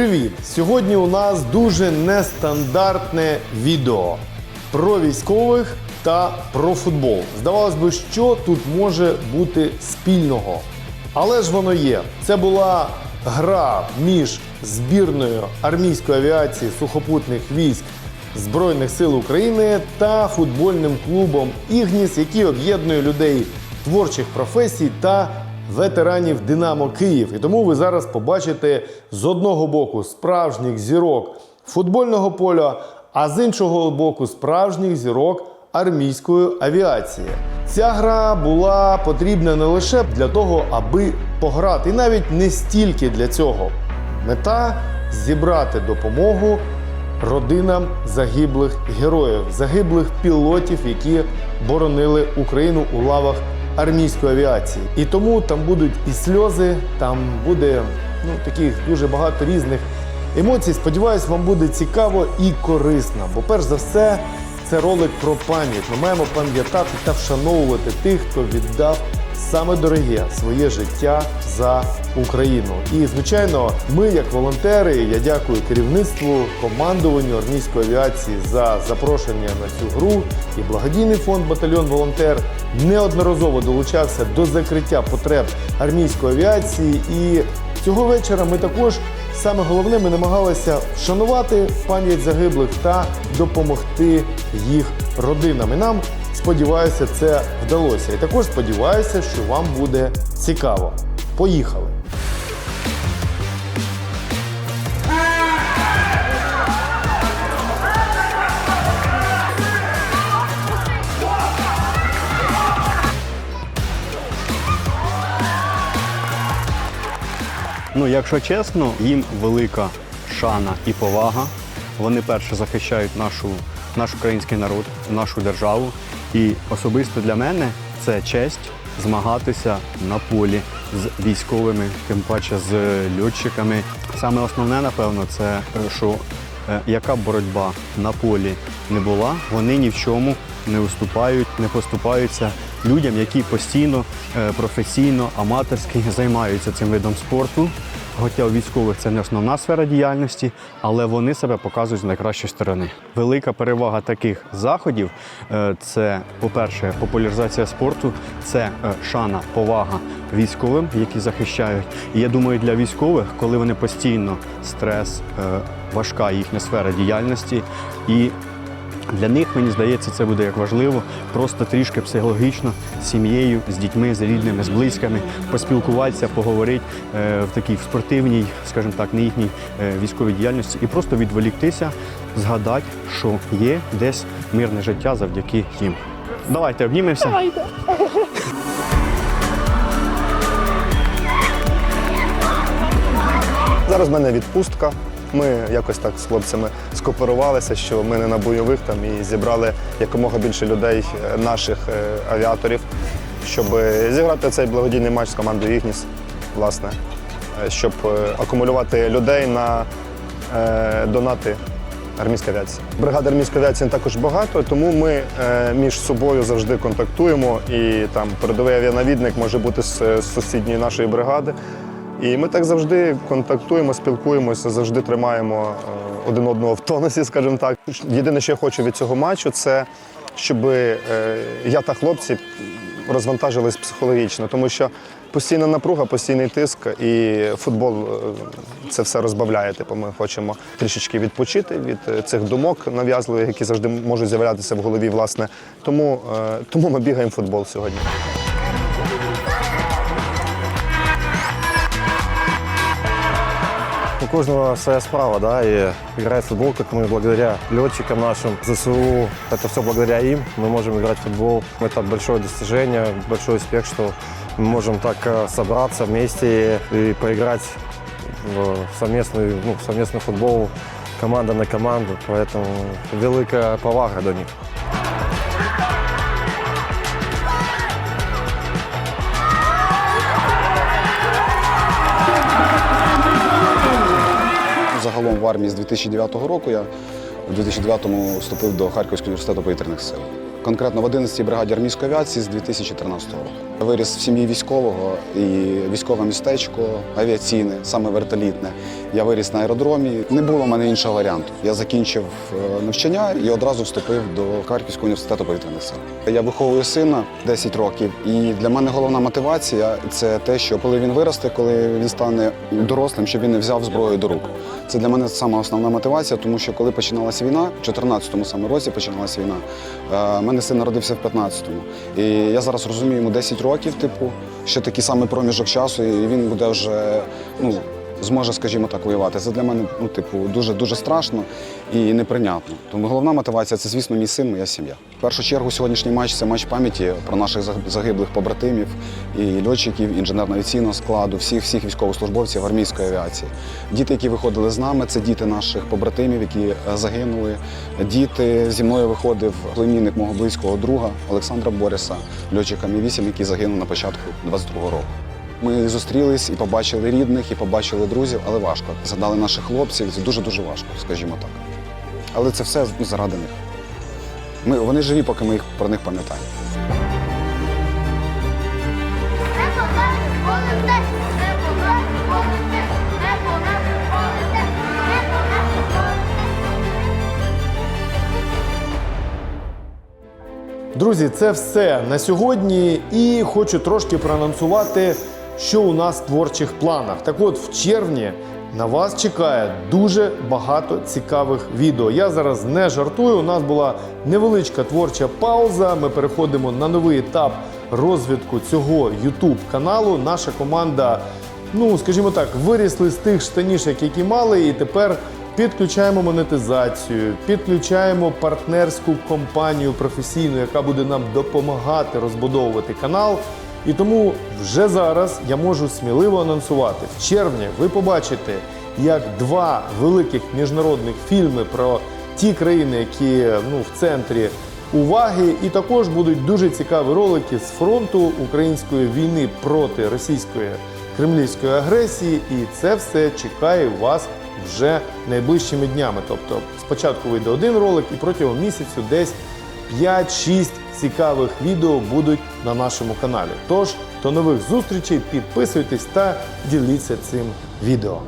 Привіт! Сьогодні у нас дуже нестандартне відео про військових та про футбол. Здавалось би, що тут може бути спільного. Але ж воно є. Це була гра між збірною армійської авіації сухопутних військ Збройних сил України та футбольним клубом Ігніс, який об'єднує людей творчих професій та ветеранів Динамо Київ. І тому ви зараз побачите з одного боку справжніх зірок футбольного поля, а з іншого боку справжніх зірок армійської авіації. Ця гра була потрібна не лише для того, аби пограти, і навіть не стільки для цього. Мета зібрати допомогу родинам загиблих героїв, загиблих пілотів, які боронили Україну у лавах армійської авіації. І тому там будуть і сльози, там буде ну, таких дуже багато різних емоцій. Сподіваюсь, вам буде цікаво і корисно. Бо перш за все, це ролик про пам'ять. Ми маємо пам'ятати та вшановувати тих, хто віддав саме дороге своє життя за Україну. І звичайно, ми, як волонтери, я дякую керівництву, командуванню армійської авіації за запрошення на цю гру. І благодійний фонд Батальйон Волонтер неодноразово долучався до закриття потреб армійської авіації. І цього вечора ми також саме головне ми намагалися вшанувати пам'ять загиблих та допомогти їх родинам. І нам сподіваюся, це вдалося. І також сподіваюся, що вам буде цікаво. Поїхали! Ну, якщо чесно, їм велика шана і повага. Вони перше захищають нашу, наш український народ, нашу державу. І особисто для мене це честь змагатися на полі з військовими, тим паче з льотчиками. Саме основне, напевно, це е, що е, яка б боротьба на полі не була, вони ні в чому не уступають, не поступаються людям, які постійно, е, професійно, аматорськи займаються цим видом спорту. Хоча у військових це не основна сфера діяльності, але вони себе показують з найкращої сторони. Велика перевага таких заходів е, це, по-перше, популяризація спорту, це е, шана, повага військовим, які захищають. І я думаю, для військових, коли вони постійно стрес, е, важка їхня сфера діяльності і для них, мені здається, це буде як важливо, просто трішки психологічно з сім'єю, з дітьми, з рідними, з близькими, поспілкуватися, поговорити е, в такій в спортивній, скажімо так, не їхній е, військовій діяльності і просто відволіктися, згадати, що є десь мирне життя завдяки їм. Давайте обнімемося. Давайте. Зараз в мене відпустка. Ми якось так з хлопцями скооперувалися, що ми не на бойових там і зібрали якомога більше людей, е, наших е, авіаторів, щоб е, зіграти цей благодійний матч з командою Ігніс, власне, щоб акумулювати людей на донати армійської авіації. Бригади армійської авіації також багато, тому ми між собою завжди контактуємо. І там передовий авіанавідник може бути з сусідньої нашої бригади. І ми так завжди контактуємо, спілкуємося, завжди тримаємо е, один одного в тонусі, скажімо так. Єдине, що я хочу від цього матчу, це щоб е, я та хлопці розвантажились психологічно, тому що постійна напруга, постійний тиск і футбол е, це все розбавляє. Типу, ми хочемо трішечки відпочити від цих думок нав'язливих, які завжди можуть з'являтися в голові. Власне, тому, тому ми бігаємо в футбол сьогодні. Кожного своя справа, да, и играть в футбол, как мы благодаря летчикам нашим, ЗСУ, это все благодаря им, мы можем играть в футбол. Это большое достижение, большой успех, что мы можем так э, собраться вместе и поиграть в совместный, ну, совместный футбол команда на команду, поэтому велика повага до них. В армії з 2009 року я у 2009-му вступив до Харківського університету повітряних сил. Конкретно в 11-й бригаді армійської авіації з 2013 року. Я Виріс в сім'ї військового і військове містечко, авіаційне, саме вертолітне. Я виріс на аеродромі. Не було в мене іншого варіанту. Я закінчив е, навчання і одразу вступив до Харківського університету повітряних сил. Я виховую сина 10 років, і для мене головна мотивація це те, що коли він виросте, коли він стане дорослим, щоб він не взяв зброю до рук. Це для мене саме основна мотивація, тому що коли починалася війна, в 14-му саме році починалася війна. е, мене син народився в 15-му. І я зараз розумію, йому 10 років, типу, ще такий самий проміжок часу, і він буде вже ну, зможе, скажімо так, воювати. Це для мене ну, типу, дуже дуже страшно і неприйнятно. Тому головна мотивація це, звісно, мій син, моя сім'я. В першу чергу сьогоднішній матч це матч пам'яті про наших загиблих побратимів і льотчиків, інженерно-авіаційного складу, всіх всіх військовослужбовців армійської авіації. Діти, які виходили з нами, це діти наших побратимів, які е, загинули. Діти зі мною виходив племінник мого близького друга Олександра Бориса, льотчика Мі-8, який загинув на початку 22-го року. Ми зустрілись і побачили рідних, і побачили друзів, але важко. Згадали наших хлопців, це дуже-дуже важко, скажімо так. Але це все заради них. Ми, вони живі, поки ми їх, про них пам'ятаємо. Друзі, це все на сьогодні. І хочу трошки проанонсувати, що у нас в творчих планах. Так от, в червні на вас чекає дуже багато цікавих відео. Я зараз не жартую. У нас була невеличка творча пауза. Ми переходимо на новий етап розвитку цього YouTube каналу. Наша команда, ну скажімо так, вирісли з тих штанішок, які мали, і тепер Підключаємо монетизацію, підключаємо партнерську компанію професійну, яка буде нам допомагати розбудовувати канал. І тому вже зараз я можу сміливо анонсувати. В червні ви побачите, як два великих міжнародних фільми про ті країни, які ну, в центрі уваги, і також будуть дуже цікаві ролики з фронту української війни проти російської кремлівської агресії. І це все чекає вас вже найближчими днями. Тобто спочатку вийде один ролик, і протягом місяцю десь 5-6 цікавих відео будуть на нашому каналі. Тож до нових зустрічей, підписуйтесь та діліться цим відео.